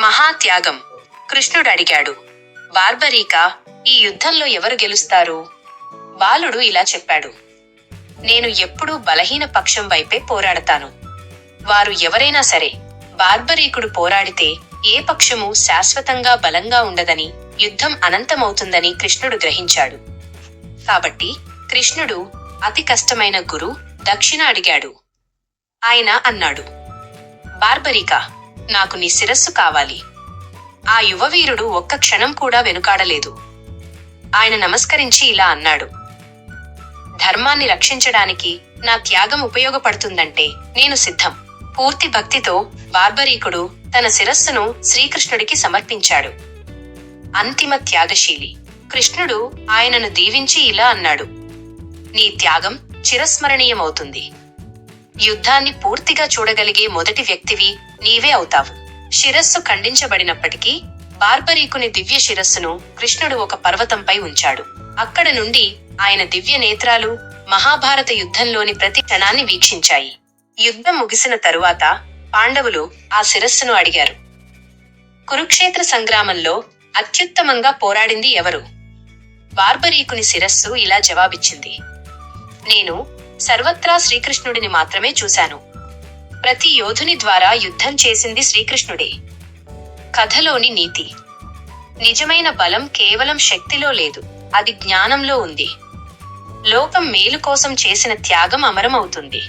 మహాత్యాగం. కృష్ణుడు అడిగాడు బార్బరీకా ఈ యుద్ధంలో ఎవరు గెలుస్తారు? బాలుడు ఇలా చెప్పాడు నేను ఎప్పుడూ బలహీన పక్షం వైపే పోరాడతాను. వారు ఎవరైనా సరే బార్బరీకుడు పోరాడితే ఏ పక్షము శాశ్వతంగా బలంగా ఉండదని యుద్ధం అనంతమవుతుందని కృష్ణుడు గ్రహించాడు. కాబట్టి కృష్ణుడు అతి కష్టమైన గురు దక్షిణ అడిగాడు. ఆయన అన్నాడు బార్బరికా నాకు నీ శిరస్సు కావాలి. ఆ యువవీరుడు ఒక్క క్షణం కూడా వెనుకాడలేదు. ఆయన నమస్కరించి ఇలా అన్నాడు. ధర్మాన్ని రక్షించడానికి నా త్యాగం ఉపయోగపడుతుందంటే నేను సిద్ధం. పూర్తి భక్తితో బార్బరీకుడు తన శిరస్సును శ్రీకృష్ణుడికి సమర్పించాడు. అంతిమ త్యాగశీలి. కృష్ణుడు ఆయనను దీవించి ఇలా అన్నాడు. నీ త్యాగం చిరస్మరణీయమవుతుంది. యుద్ధాన్ని పూర్తిగా చూడగలిగే మొదటి వ్యక్తివి నీవే అవుతావు. శిరస్సు ఖండించబడినప్పటికీ బార్బరీకుని దివ్య శిరస్సును కృష్ణుడు ఒక పర్వతంపై ఉంచాడు. అక్కడ నుండి ఆయన దివ్య నేత్రాలు మహాభారత యుద్ధంలోని ప్రతి క్షణాన్ని వీక్షించాయి. యుద్ధం ముగిసిన తరువాత పాండవులు ఆ శిరస్సును అడిగారు. కురుక్షేత్ర సంగ్రామంలో అత్యుత్తమంగా పోరాడింది ఎవరు? బార్బరీకుని శిరస్సు ఇలా జవాబిచ్చింది. నేను సర్వత్రా శ్రీకృష్ణుడిని మాత్రమే చూశాను. ప్రతి యోధుని ద్వారా యుద్ధం చేసింది శ్రీకృష్ణుడే. కథలోని నీతి. నిజమైన బలం కేవలం శక్తిలో లేదు అది జ్ఞానంలో ఉంది. లోకం మేలు కోసం చేసిన త్యాగం అమరమవుతుంది.